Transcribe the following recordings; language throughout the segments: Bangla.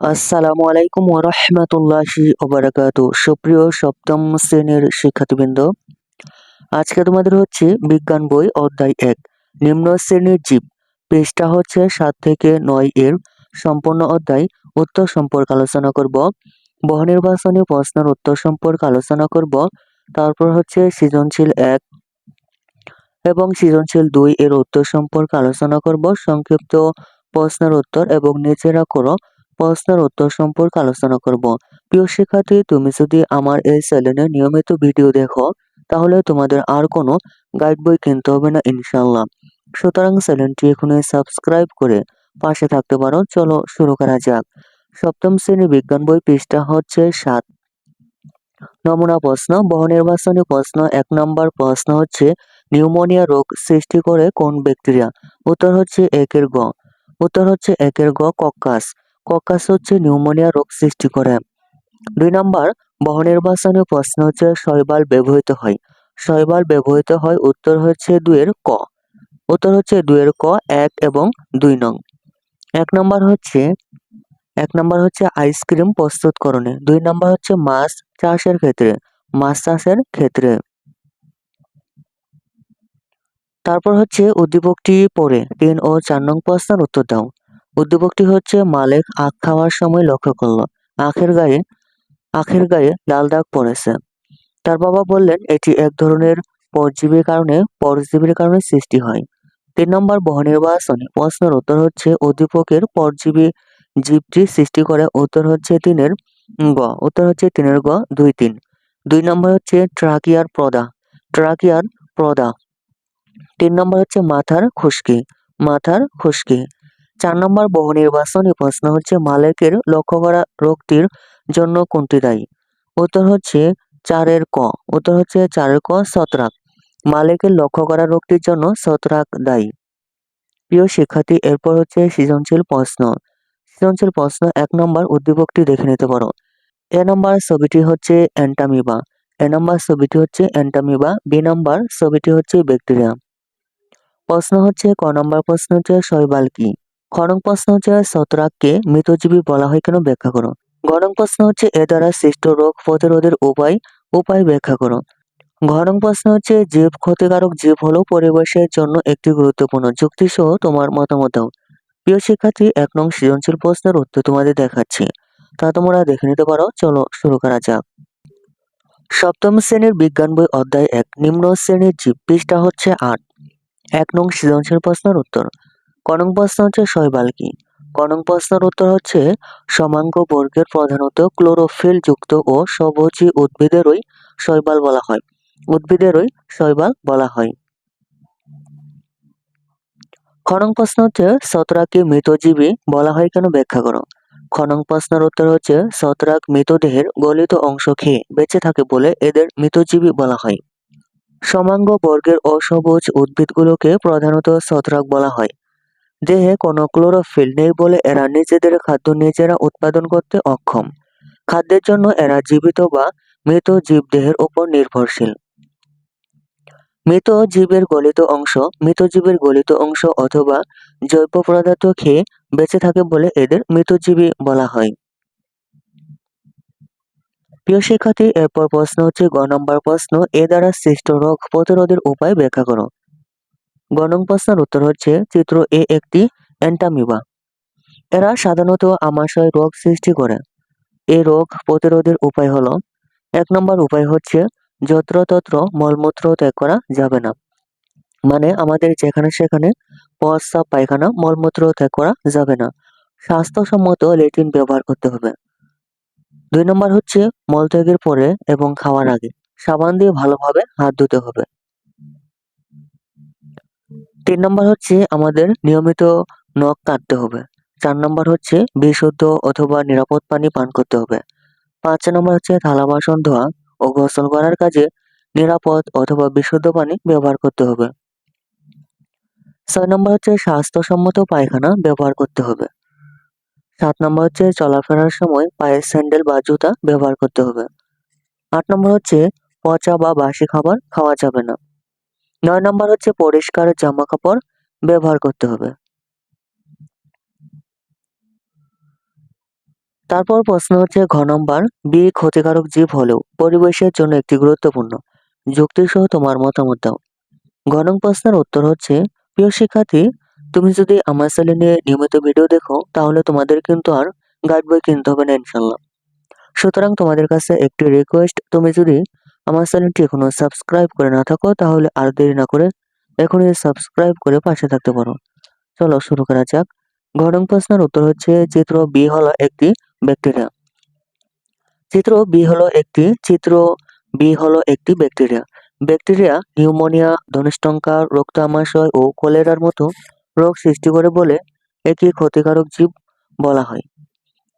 আসসালামু আলাইকুম ওরহমতুল্লাহি ওবরাকাতু সুপ্রিয় সপ্তম শ্রেণির শিক্ষার্থীবৃন্দ, আজকে তোমাদের হচ্ছে বিজ্ঞান বই অধ্যায় এক, নিম্ন শ্রেণির জীব। পৃষ্ঠা হচ্ছে সাত থেকে নয় এর সম্পূর্ণ অধ্যায়, উত্তর সম্পর্কে আলোচনা করব বহু নির্বাচনী প্রশ্নের উত্তর সম্পর্কে আলোচনা করব, তারপর হচ্ছে সৃজনশীল এক এবং সৃজনশীল দুই এর উত্তর সম্পর্কে আলোচনা করব, সংক্ষিপ্ত প্রশ্নের উত্তর এবং নিচেরা করো প্রশ্নের উত্তর সম্পর্কে আলোচনা করব। প্রিয় শিক্ষার্থী, তুমি যদি আমার এই চ্যানেলে নিয়মিত ভিডিও দেখো, তাহলে তোমাদের আর কোনো গাইড বই কিনতে হবে না ইনশাল্লাহ সুতরাং চ্যানেলটি এখনই সাবস্ক্রাইব করে পাশে থাকতে পারো। চলো শুরু করা যাক। সপ্তম শ্রেণি বিজ্ঞান বই পৃষ্ঠা হচ্ছে সাত। নমুনা প্রশ্ন বহু নির্বাচনী প্রশ্ন, এক নম্বর প্রশ্ন হচ্ছে, নিউমোনিয়া রোগ সৃষ্টি করে কোন ব্যাকটেরিয়া? উত্তর হচ্ছে একের গ। উত্তর হচ্ছে একের গ কক্কাস। ককাস হচ্ছে নিউমোনিয়া রোগ সৃষ্টি করে। দুই নম্বর বহু নির্বাচনী প্রশ্ন হচ্ছে শৈবাল ব্যবহৃত হয়। শৈবাল ব্যবহৃত হয়, উত্তর হচ্ছে দুয়ের ক। উত্তর হচ্ছে দুয়ের ক, এক এবং দুই নং। এক নম্বর হচ্ছে, এক নম্বর হচ্ছে আইসক্রিম প্রস্তুতকরণে। দুই নম্বর হচ্ছে মাছ চাষের ক্ষেত্রে, মাছ চাষের ক্ষেত্রে। তারপর হচ্ছে উদ্দীপকটি পড়ে, তিন ও চার নং প্রশ্নের উত্তর দাও। উদ্দীপকটি হচ্ছে মালিক আখ খাওয়ার সময় লক্ষ্য করল। আখের গায়ে আখের গায়ে লাল দাগ পড়েছে। তার বাবা বললেন, এটি এক ধরনের পরজীবীর কারণে পরজীবীর কারণে সৃষ্টি হয়। তিন নম্বর বহুনির্বাচনী প্রশ্নের উত্তর হচ্ছে, উদ্দীপকের পরজীবী জীবটি সৃষ্টি করে। উত্তর হচ্ছে তিনের গ, উত্তর হচ্ছে তিনের গ, দুই তিন। দুই নম্বর হচ্ছে ট্রাকিয়ার প্রদা ট্রাকিয়ার প্রদা। তিন নম্বর হচ্ছে মাথার খুশকি মাথার খুশকি। চার নম্বর বহু নির্বাচনী প্রশ্ন হচ্ছে, মালেকের লক্ষ্য করা রোগটির জন্য কোনটি দায়ী? উত্তর হচ্ছে চারের ক। উত্তর হচ্ছে চারের ক, ছত্রাক। মালেকের লক্ষ্য করা রোগটির জন্য ছত্রাক দায়ী। প্রিয় শিক্ষার্থী, এরপর হচ্ছে সৃজনশীল প্রশ্ন। সৃজনশীল প্রশ্ন, এক নম্বর উদ্দীপকটি দেখে নিতে পারো। এ নম্বর ছবিটি হচ্ছে অ্যান্টামিবা। এ নম্বর ছবিটি হচ্ছে অ্যান্টামিবা। বি নম্বর ছবিটি হচ্ছে ব্যাকটেরিয়া। প্রশ্ন হচ্ছে, ক নম্বর প্রশ্ন হচ্ছে শৈবাল কি? খনং প্রশ্ন হচ্ছে ছত্রাককে মৃতজীবী বলা হয়, কেন ব্যাখ্যা করো গণং প্রশ্ন হচ্ছে এ দ্বারা সৃষ্ট রোগ প্রতিরোধের উপায় উপায় ব্যাখ্যা করো ঘনং প্রশ্ন হচ্ছে জীব ক্ষতিকারক জীব হলো পরিবেশের জন্য একটি গুরুত্বপূর্ণ যুক্তি সহ তোমার মতামত। দাও প্রিয় শিক্ষার্থী, এক নং সৃজনশীল প্রশ্নের উত্তর তোমাদের দেখাচ্ছি। তা তোমরা দেখে নিতে পারো, চলো শুরু করা যাক। সপ্তম শ্রেণির বিজ্ঞান বই অধ্যায় এক, নিম্ন শ্রেণির জীব পৃষ্ঠা হচ্ছে আট। এক নং সৃজনশীল প্রশ্নের উত্তর। কনং প্রশ্ন হচ্ছে শৈবাল কি কনং প্রশ্নের উত্তর হচ্ছে, সমাঙ্গ বর্গের প্রধানত ক্লোরোফিল যুক্ত ও সবুজী উদ্ভিদেরই শৈবাল বলা হয়। উদ্ভিদেরই শৈবাল বলা হয়। খনং প্রশ্ন হচ্ছে, ছত্রাককে মৃতজীবী বলা হয় কেন ব্যাখ্যা করো? খনং প্রশ্নের উত্তর হচ্ছে, ছত্রাক মৃতদেহের গলিত অংশ খেয়ে বেঁচে থাকে বলে এদের মৃতজীবী বলা হয়। সমাঙ্গ বর্গের অসবুজ উদ্ভিদগুলোকে প্রধানত ছত্রাক বলা হয়। দেহে কোনো ক্লোরোফিল নেই বলে এরা নিজেদের খাদ্য নিজেরা উৎপাদন করতে অক্ষম। খাদ্যের জন্য এরা জীবিত বা মৃত জীবদেহের উপর নির্ভরশীল। মৃত জীবের গলিত অংশ, মৃত জীবের গলিত অংশ অথবা জৈব পদার্থ খেয়ে বেঁচে থাকে বলে এদের মৃতজীবী বলা হয়। প্রিয় শিক্ষার্থী, এরপর প্রশ্ন হচ্ছে, গ নম্বর প্রশ্ন, এ দ্বারা সৃষ্ট রোগ প্রতিরোধের উপায় ব্যাখ্যা করো। গ নং প্রশ্নের উত্তর হচ্ছে, চিত্র এ একটি অ্যান্টামিবা। এরা সাধারণত আমাশয় রোগ সৃষ্টি করে। এই রোগ প্রতিরোধের উপায় হলো, এক নম্বর উপায় হচ্ছে যত্রতত্র মলমূত্র ত্যাগ করা যাবে না। মানে আমাদের যেখানে সেখানে প্রস্রাব পায়খানা মলমূত্র ত্যাগ করা যাবে না। স্বাস্থ্যসম্মত লেটিন ব্যবহার করতে হবে। দুই নম্বর হচ্ছে মলত্যাগের পরে এবং খাওয়ার আগে। সাবান দিয়ে ভালোভাবে হাত ধুতে হবে। তিন নম্বর হচ্ছে আমাদের নিয়মিত নখ কাটতে হবে। চার নম্বর হচ্ছে বিশুদ্ধ অথবা নিরাপদ পানি পান করতে হবে। পাঁচ নম্বর হচ্ছে থালা বাসন ধোয়া ও গোসল করার কাজে নিরাপদ অথবা বিশুদ্ধ পানি ব্যবহার করতে হবে। ছয় নম্বর হচ্ছে স্বাস্থ্যসম্মত পায়খানা ব্যবহার করতে হবে। সাত নম্বর হচ্ছে চলাফেরার সময় পায়ের স্যান্ডেল বা জুতা ব্যবহার করতে হবে। আট নম্বর হচ্ছে পচা বা বাসি খাবার খাওয়া যাবে না। নয় নম্বর হচ্ছে পরিষ্কার জামা কাপড় ব্যবহার করতে হবে। তারপর প্রশ্ন হচ্ছে ঘ নম্বর, বি ক্ষতিকারক জীব হলেও পরিবেশের জন্য একটি গুরুত্বপূর্ণ যুক্তি সহ তোমার মতামত দাও। ঘ নং প্রশ্নের উত্তর হচ্ছে, প্রিয় শিক্ষার্থী, তুমি যদি আমার চ্যানেলে নিয়মিত ভিডিও দেখো, তাহলে তোমাদের কিন্তু আর গাইড বই কিনতে হবে না ইনশাল্লাহ সুতরাং তোমাদের কাছে একটি রিকোয়েস্ট তুমি যদি আমার চ্যানেলটি এখনও সাবস্ক্রাইব করে না থাকো, তাহলে আর দেরি না করে এখনই সাবস্ক্রাইব করে পাশে থাকতে পারো। চলো শুরু করা যাক। ঘ নং প্রশ্নের উত্তর হচ্ছে, চিত্র বি হলো একটি ব্যাকটেরিয়া। চিত্র বি হলো একটি, চিত্র বি হলো একটি ব্যাকটেরিয়া। ব্যাকটেরিয়া নিউমোনিয়া ধনুষ্টঙ্কার রক্তামাশয় ও কলেরার মতো রোগ সৃষ্টি করে বলে একে ক্ষতিকারক জীব বলা হয়।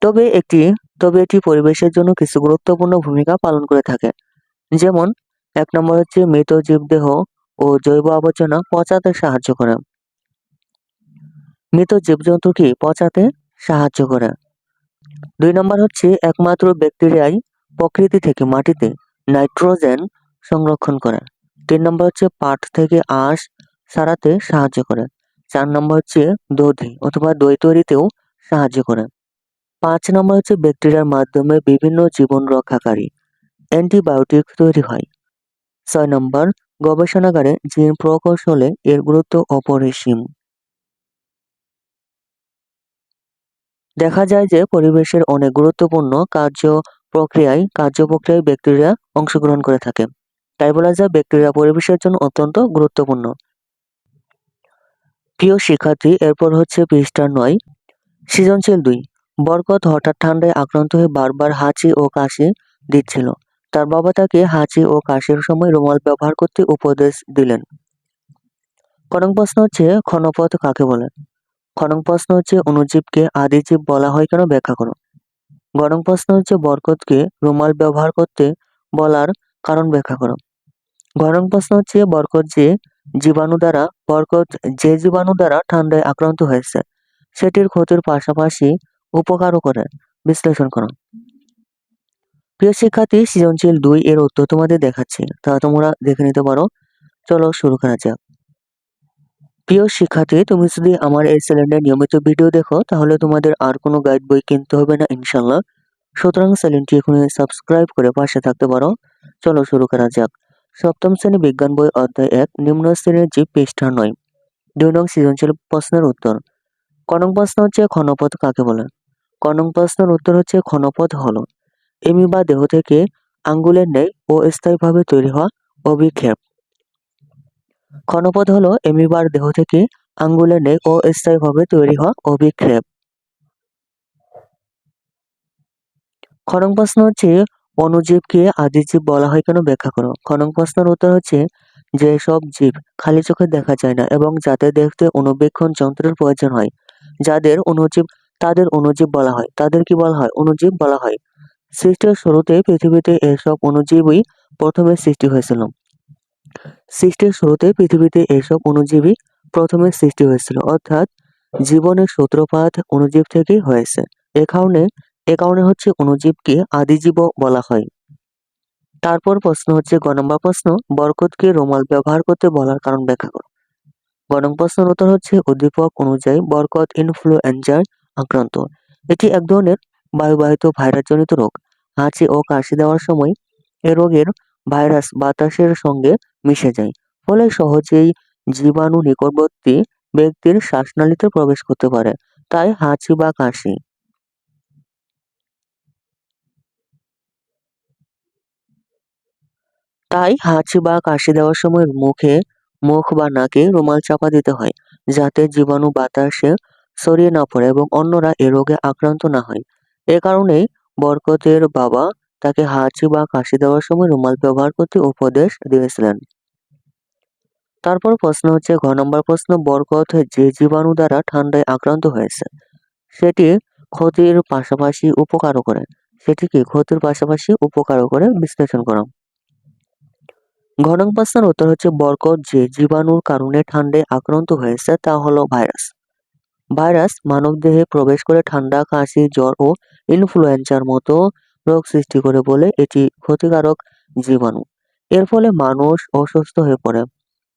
তবে একটি তবে এটি পরিবেশের জন্য কিছু গুরুত্বপূর্ণ ভূমিকা পালন করে থাকে। যেমন, এক নম্বর হচ্ছে মৃত জীবদেহ ও জৈব আবর্জনা পচাতে সাহায্য করে। মৃত জীবজন্তুকে পচাতে সাহায্য করে। দুই নম্বর হচ্ছে একমাত্র ব্যাকটেরিয়াই প্রকৃতি থেকে মাটিতে নাইট্রোজেন সংরক্ষণ করে। তিন নম্বর হচ্ছে পাট থেকে আঁশ সারাতে সাহায্য করে। চার নম্বর হচ্ছে দধি অথবা দই তৈরিতেও সাহায্য করে। পাঁচ নম্বর হচ্ছে ব্যাকটেরিয়ার মাধ্যমে বিভিন্ন জীবন রক্ষাকারী। অ্যান্টিবায়োটিক তৈরি হয়। ছয় নম্বর, গবেষণাগারে জিন প্রকৌশলে এর গুরুত্ব অপরিসীম। দেখা যায় যে পরিবেশের অনেক গুরুত্বপূর্ণ কার্য প্রক্রিয়ায় কার্য প্রক্রিয়ায় ব্যাকটেরিয়া অংশগ্রহণ করে থাকে। তাই বলা যায় ব্যাকটেরিয়া পরিবেশের জন্য অত্যন্ত গুরুত্বপূর্ণ। প্রিয় শিক্ষার্থী, এরপর হচ্ছে পৃষ্ঠা নয়। সৃজনশীল দুই, বরকত হঠাৎ ঠান্ডায় আক্রান্ত হয়ে বারবার হাঁচি ও কাশি দিচ্ছিল। তার বাবা তাকে হাঁচি ও কাশির সময় রুমাল ব্যবহার করতে উপদেশ দিলেন। করং প্রশ্ন হচ্ছে ক্ষণপথ কাকে বলে? খনং প্রশ্ন হচ্ছে, অনুজীবকে আদিজীব বলা হয় কেন ব্যাখ্যা করো। গরম প্রশ্ন হচ্ছে, বরকতকে রুমাল ব্যবহার করতে বলার কারণ ব্যাখ্যা করো। গরম প্রশ্ন হচ্ছে, বরকত যে জীবাণু দ্বারা, বরকত যে জীবাণু দ্বারা ঠান্ডায় আক্রান্ত হয়েছে, সেটির ক্ষতির পাশাপাশি উপকারও করে। বিশ্লেষণ করো। প্রিয় শিক্ষার্থী, সৃজনশীল দুই এর উত্তর তোমাদের দেখাচ্ছি। তা তোমরা দেখে নিতে পারো। চলো শুরু করা যাক। প্রিয় শিক্ষার্থী, তুমি যদি আমার এই চ্যানেলে নিয়মিত ভিডিও দেখো, তাহলে তোমাদের আর কোনো গাইড বই কিনতে হবে না ইনশাল্লাহ সুতরাং চ্যানেলটি এখনই সাবস্ক্রাইব করে পাশে থাকতে পারো। চলো শুরু করা যাক। সপ্তম শ্রেণি বিজ্ঞান বই অধ্যায় এক, নিম্ন শ্রেণির জীব পৃষ্ঠা নয়। দুই নং সৃজনশীল প্রশ্নের উত্তর। কনক প্রশ্ন হচ্ছে ক্ষণপথ কাকে বলে? কনক প্রশ্নের উত্তর হচ্ছে ক্ষণপথ হলো। এমিবা দেহ থেকে আঙ্গুলের ন্যায় ও স্থায়ীভাবে তৈরি হওয়া অভিক্ষেপ। ক্ষণপথ হলো এমিবার দেহ থেকে আঙ্গুলের ন্যায় অস্থায়ীভাবে তৈরি হওয়া অভিক্ষেপ। খনং প্রশ্ন হচ্ছে অনুজীবকে আদিজীব বলা হয় কেন ব্যাখ্যা করো? খনং প্রশ্নের উত্তর হচ্ছে, যে সব জীব খালি চোখে দেখা যায় না এবং যাদের দেখতে অনুবীক্ষণ যন্ত্রের প্রয়োজন হয়, যাদের অনুজীব তাদের অনুজীব বলা হয়। তাদের কি বলা হয়? অনুজীব বলা হয়। সৃষ্টির শুরুতে পৃথিবীতে এসব অনুজীবই প্রথমে সৃষ্টি হয়েছিল। সৃষ্টির শুরুতে পৃথিবীতে এসব অণুজীবই প্রথমে সৃষ্টি হয়েছিল, অর্থাৎ জীবনের সূত্রপাত অণুজীব থেকেই হয়েছে। এ কারণে এ কারণে হচ্ছে অণুজীবকে আদিজীব বলা হয়। তারপর প্রশ্ন হচ্ছে গ নম্বর প্রশ্ন, বরকতকে রুমাল ব্যবহার করতে বলার কারণ ব্যাখ্যা করো। গ নম্বর প্রশ্নের উত্তর হচ্ছে, উদ্দীপক অনুযায়ী বরকত ইনফ্লুয়েঞ্জার আক্রান্ত। এটি এক ধরনের বায়ুবাহিত ভাইরাসজনিত রোগ। হাঁচি ও কাশি দেওয়ার সময় এ রোগের ভাইরাস বাতাসের সঙ্গে মিশে যায়, ফলে সহজেই জীবাণু নিকটবর্তী ব্যক্তির শ্বাসনালীতে প্রবেশ করতে পারে, তাই হাঁচি বা কাশি। তাই হাঁচি বা কাশি দেওয়ার সময় মুখে মুখ বা নাকে রুমাল চাপা দিতে হয়, যাতে জীবাণু বাতাসে ছড়িয়ে না পড়ে এবং অন্যরা এ রোগে আক্রান্ত না হয়। এ কারণেই বরকতের বাবা তাকে হাঁচি বা কাশি দেওয়ার সময় রুমাল ব্যবহার করতে উপদেশ দিয়েছিলেন। তারপর প্রশ্ন হচ্ছে, ঘ নম্বর প্রশ্ন, বরকত যে জীবাণু দ্বারা ঠান্ডায় আক্রান্ত হয়েছে, সেটি ক্ষতির পাশাপাশি উপকারও করে। সেটিকে ক্ষতির পাশাপাশি উপকারও করে বিশ্লেষণ করো। ঘনং প্রশ্নের উত্তর হচ্ছে, বরকত যে জীবাণুর কারণে ঠান্ডায় আক্রান্ত হয়েছে তা হলো ভাইরাস। ভাইরাস মানবদেহে প্রবেশ করে ঠান্ডা, কাশি, জ্বর ও ইনফ্লুয়েঞ্জার মতো রোগ সৃষ্টি করে বলে এটি ক্ষতিকারক জীবাণু। এর ফলে মানুষ অসুস্থ হয়ে পড়ে।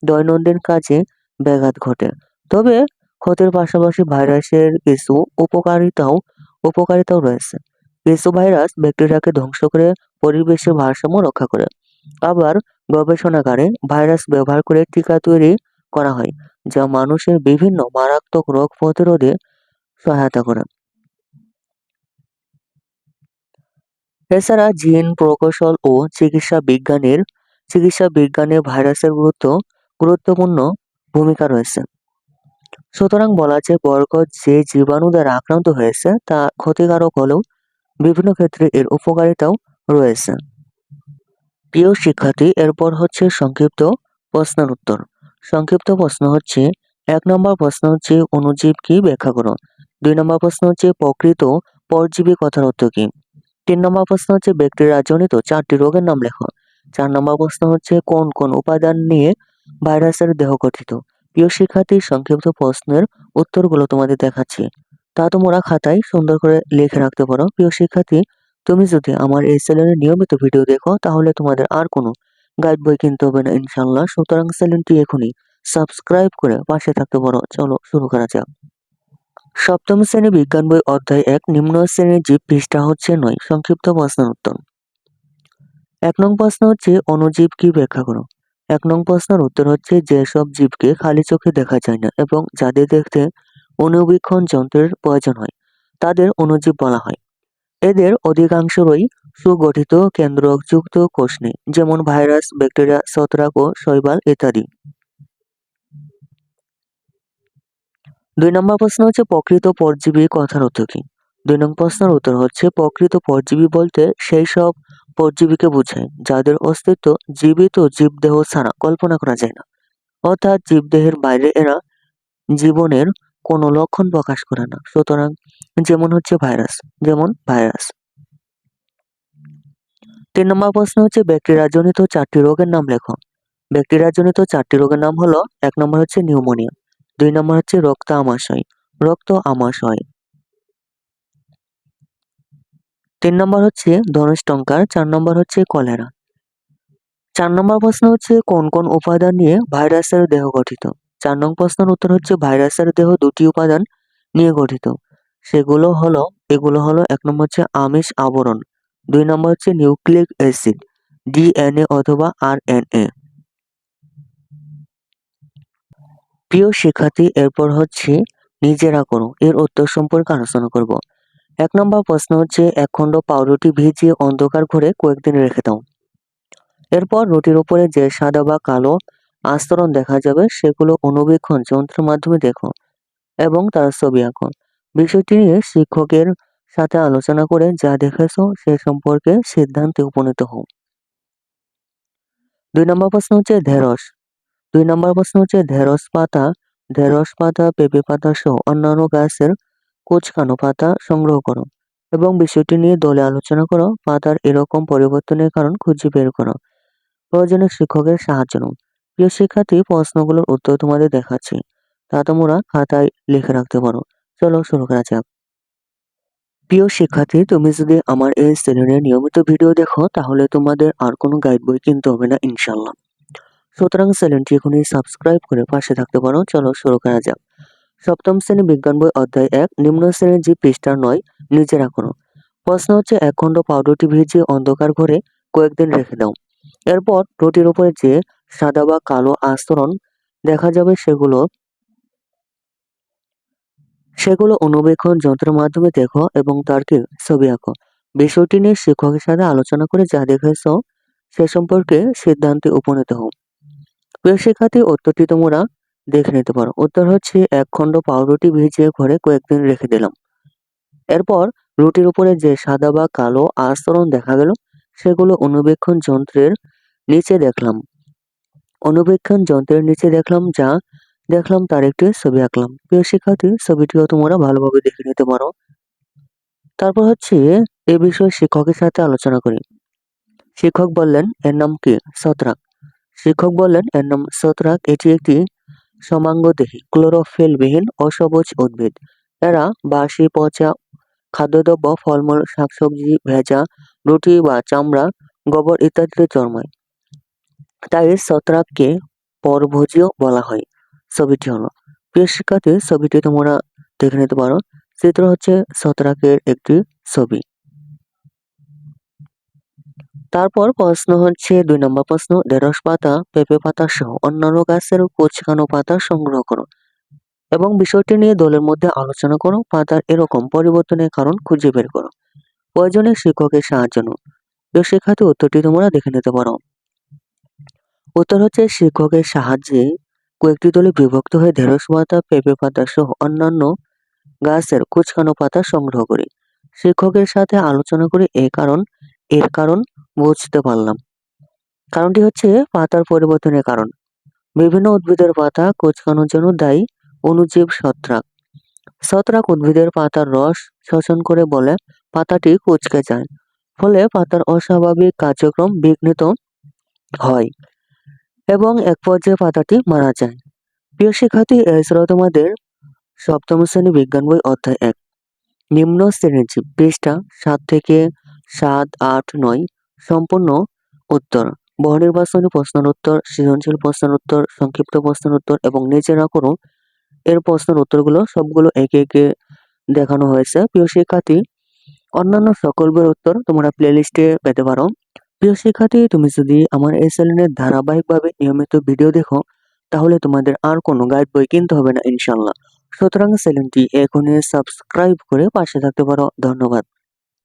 দৈনন্দিন কাজে ব্যাঘাত ঘটে। তবে ক্ষতির পাশাপাশি ভাইরাসের কিছু উপকারিতাও উপকারিতাও রয়েছে। কিছু ভাইরাস ব্যাকটেরিয়াকে ধ্বংস করে পরিবেশের ভারসাম্য রক্ষা করে। আবার গবেষণাগারে ভাইরাস ব্যবহার করে টিকা তৈরি করা হয়। যা মানুষের বিভিন্ন মারাত্মক রোগ প্রতিরোধে সহায়তা করে। এছাড়া জিন প্রকৌশল ও চিকিৎসা বিজ্ঞানের, চিকিৎসা বিজ্ঞানে ভাইরাসের গুরুত্ব, গুরুত্বপূর্ণ ভূমিকা রয়েছে। সুতরাং বলা যায় বরকত যে জীবাণু দ্বারা আক্রান্ত হয়েছে, তা ক্ষতিকারক হলেও বিভিন্ন ক্ষেত্রে এর উপকারিতাও রয়েছে। প্রিয় শিক্ষার্থী, এরপর হচ্ছে সংক্ষিপ্ত প্রশ্নের উত্তর। সংক্ষিপ্ত প্রশ্ন হচ্ছে, এক নম্বর প্রশ্ন হচ্ছে অণুজীব কি ব্যাখ্যা করো দুই নম্বর প্রশ্ন হচ্ছে প্রকৃত পরজীবী কথার অর্থ কি? তিন নম্বর প্রশ্ন হচ্ছে ব্যাকটেরিয়া জনিত চারটি রোগের নাম লেখো। চার নম্বর প্রশ্ন হচ্ছে কোন কোন উপাদান নিয়ে ভাইরাসের দেহ গঠিত? প্রিয় শিক্ষার্থী, সংক্ষিপ্ত প্রশ্নের উত্তরগুলো তোমাদের দেখাচ্ছি। তা তোমরা খাতায় সুন্দর করে লিখে রাখতে পারো। প্রিয় শিক্ষার্থী, তুমি যদি আমার এই চ্যানেলে নিয়মিত ভিডিও দেখো, তাহলে তোমাদের আর কোনো গাইড বই কিনতে হবে না ইনশাল্লাহ সুতরাং চ্যানেলটি এখনই সাবস্ক্রাইব করে পাশে থাকতে পারো। চলো শুরু করা যাক। সপ্তম শ্রেণি বিজ্ঞান বই অধ্যায় এক, নিম্ন শ্রেণির জীব পৃষ্ঠা হচ্ছে নয়। সংক্ষিপ্ত প্রশ্নের উত্তর। এক নং প্রশ্ন হচ্ছে, অণুজীব কি ব্যাখ্যা করো? এক নং প্রশ্নের উত্তর হচ্ছে, যেসব জীবকে খালি চোখে দেখা যায় না এবং যাদের দেখতে অনুবীক্ষণ যন্ত্রের প্রয়োজন হয়, তাদের অণুজীব বলা হয়। এদের অধিকাংশরই সুগঠিত কেন্দ্রকযুক্ত কোষ নেই যেমন ভাইরাস, ব্যাকটেরিয়া, ছত্রাক ও শৈবাল ইত্যাদি। দুই নম্বর প্রশ্ন হচ্ছে প্রকৃত পরজীবী কথার অর্থ কি? দুই নম্বর প্রশ্নের উত্তর হচ্ছে প্রকৃত পরজীবী বলতে সেই সব পরজীবীকে বোঝায়, যাদের অস্তিত্ব জীবিত জীবদেহ ছাড়া কল্পনা করা যায় না। অর্থাৎ জীবদেহের বাইরে এরা জীবনের কোনো লক্ষণ প্রকাশ করে না। সুতরাং যেমন হচ্ছে ভাইরাস, যেমন ভাইরাস। তিন নম্বর প্রশ্ন হচ্ছে ব্যাকটেরিয়া জনিত চারটি রোগের নাম লেখো। ব্যাকটেরিয়া জনিত চারটি রোগের নাম হলো, এক নম্বর হচ্ছে নিউমোনিয়া, দুই নম্বর হচ্ছে রক্ত আমাশয় রক্ত আমাশয়। তিন নম্বর হচ্ছে ধনুষ্টঙ্কার, চার নম্বর হচ্ছে কলেরা। চার নম্বর প্রশ্ন হচ্ছে কোন কোন উপাদান নিয়ে ভাইরাসের দেহ গঠিত? চার নং প্রশ্নের উত্তর হচ্ছে ভাইরাসের দেহ দুটি উপাদান নিয়ে গঠিত। সেগুলো হলো, এগুলো হলো এক নম্বর হচ্ছে আমিষ আবরণ, দুই নম্বর হচ্ছে নিউক্লিক অ্যাসিড, ডিএনএ অথবা আরএনএ। প্রিয় শিক্ষার্থী, এরপর হচ্ছে নিজেরা করো, এর উত্তর সম্পর্কে আলোচনা করব। এক নম্বর প্রশ্ন হচ্ছে, এক খণ্ড পাউরুটি ভিজিয়ে অন্ধকার ঘরে কয়েকদিন রেখে দাও। এরপর রুটির উপরে যে সাদা বা কালো আস্তরণ দেখা যাবে, সেগুলো অনুবীক্ষণ, যন্ত্রের মাধ্যমে দেখো এবং তার ছবি আঁকো বিষয়টি নিয়ে শিক্ষকের সাথে আলোচনা করে যা দেখেছ সে সম্পর্কে সিদ্ধান্তে উপনীত হও। দুই নম্বর প্রশ্ন হচ্ছে ঢেঁড়স। দুই নম্বর প্রশ্ন হচ্ছে ঢেঁড়স পাতা ঢেঁড়স পাতা, পেঁপে পাতা সহ অন্যান্য গাছের কুচকানো পাতা সংগ্রহ করো এবং বিষয়টি নিয়ে দলে আলোচনা করো, পাতার এরকম পরিবর্তনের কারণ খুঁজে বের করো। প্রয়োজনে শিক্ষকের সাহায্য নাও। প্রিয় শিক্ষার্থী প্রশ্নগুলোর উত্তর তোমাদের দেখাচ্ছি, তা তোমরা খাতায় লিখে রাখতে পারো। চলো শুরু করা যাক। প্রিয় শিক্ষার্থী, তুমি যদি আমার এই চ্যানেলে নিয়মিত ভিডিও দেখো, তাহলে তোমাদের আর কোনো গাইড বই কিনতে হবে না ইনশাল্লাহ সুতরাং চ্যানেলটি এখনই সাবস্ক্রাইব করে পাশে থাকতে পারো। চলো শুরু করা যাক। সপ্তম শ্রেণি বিজ্ঞান বই অধ্যায় এক, নিম্ন শ্রেণির যে পৃষ্ঠা নয় নিজেরা করো প্রশ্ন হচ্ছে এক খণ্ড পাউডারটি ভিজিয়ে অন্ধকার ঘরে কয়েকদিন রেখে দাও। এরপর রুটির উপরে যে সাদা বা কালো আস্তরণ দেখা যাবে সেগুলো। সেগুলো অনুবেক্ষণ যন্ত্রের মাধ্যমে দেখো এবং তার কি ছবি আঁকো। বিষয়টি নিয়ে শিক্ষকের সাথে আলোচনা করে যা দেখেছ সে সম্পর্কে সিদ্ধান্তে উপনীত হও। প্রিয় শিক্ষার্থী, উত্তরটি তোমরা দেখে নিতে পারো। উত্তর হচ্ছে, এক খণ্ড পাউরুটি ভিজিয়ে ঘরে কয়েকদিন রেখে দিলাম। এরপর রুটির উপরে যে সাদা বা কালো আস্তরণ দেখা গেল, সেগুলো অনুবেক্ষণ যন্ত্রের নিচে দেখলাম। অনুবেক্ষণ যন্ত্রের নিচে দেখলাম যা, দেখলাম তার একটি ছবি আঁকলাম। প্রিয় শিক্ষার্থী, ছবিটিও তোমরা ভালোভাবে দেখে নিতে পারো। তারপর হচ্ছে এ বিষয়ে শিক্ষকের সাথে আলোচনা করি। শিক্ষক বললেন, এর নাম কি? ছত্রাক শিক্ষক বললেন, এর নাম ছত্রাক এটি একটি সমাঙ্গদেহী, ক্লোরোফিলবিহীন অসবুজ উদ্ভিদ। এরা বাসি, পচা খাদ্যদ্রব্য, ফলমূল, শাকসবজি, ভেজা, রুটি বা চামড়া, গোবর ইত্যাদিতে জন্মায়। তাই ছত্রাককে পরভোজীয় বলা হয়। ছবিটি হলো। প্রিয় শিক্ষার্থী, ছবিটি তোমরা দেখে নিতে পারো। চিত্র হচ্ছে ছত্রাকের একটি ছবি। তারপর প্রশ্ন হচ্ছে দুই নম্বর প্রশ্ন, ঢেঁড়স পাতা, পেঁপে পাতা সহ অন্যান্য গাছের কোচকানো পাতা সংগ্রহ করো এবং বিষয়টি নিয়ে দলের মধ্যে আলোচনা করো। পাতার এরকম পরিবর্তনের কারণ খুঁজে বের করো। প্রয়োজনে শিক্ষকের সাহায্য নাও। প্রিয় শিক্ষার্থী, উত্তরটি তোমরা দেখে নিতে পারো। উত্তর হচ্ছে শিক্ষকের সাহায্যে কয়েকটি দলে বিভক্ত হয়ে ঢেঁড়স পাতা পেঁপে পাতা সহ অন্যান্য গাছের কুচকানো পাতা সংগ্রহ করি। শিক্ষকের সাথে আলোচনা করে এই কারণ, এর কারণ বুঝতে পারলাম। কারণটি হচ্ছে পাতার পরিবর্তনের কারণ। বিভিন্ন উদ্ভিদের পাতা কুচকানোর জন্য দায়ী অনুজীব ছত্রাক। ছত্রাক উদ্ভিদের পাতার রস শোষণ করে বলে পাতাটি কুচকে যায়, ফলে পাতার অস্বাভাবিক কার্যক্রম বিঘ্নিত হয়। এবং এক পর্যায়ে পাতাটি মারা যায়। প্রিয় শিক্ষার্থী এছাড়াও তোমাদের সপ্তম শ্রেণি বিজ্ঞান বই অধ্যায় এক। নিম্ন শ্রেণির জীব পৃষ্ঠা, সাত থেকে সাত, আট, নয়, সম্পূর্ণ উত্তর। বহু নির্বাচনী প্রশ্নের উত্তর, সৃজনশীল প্রশ্নের উত্তর, সংক্ষিপ্ত প্রশ্নের উত্তর এবং নিজেরা করো, এর প্রশ্নের উত্তরগুলো সবগুলো একে একে দেখানো হয়েছে। প্রিয় শিক্ষার্থী, অন্যান্য সকল বইয়ের উত্তর তোমরা প্লেলিস্টে পেতে পারো। প্রিয় শিক্ষার্থী, তুমি যদি আমার এই চ্যানেলের ধারাবাহিকভাবে নিয়মিত ভিডিও দেখো, তাহলে তোমাদের আর কোনো গাইড বই কিনতে হবে না ইনশাল্লাহ সুতরাং চ্যানেলটি এখনই সাবস্ক্রাইব করে পাশে থাকতে পারো। ধন্যবাদ।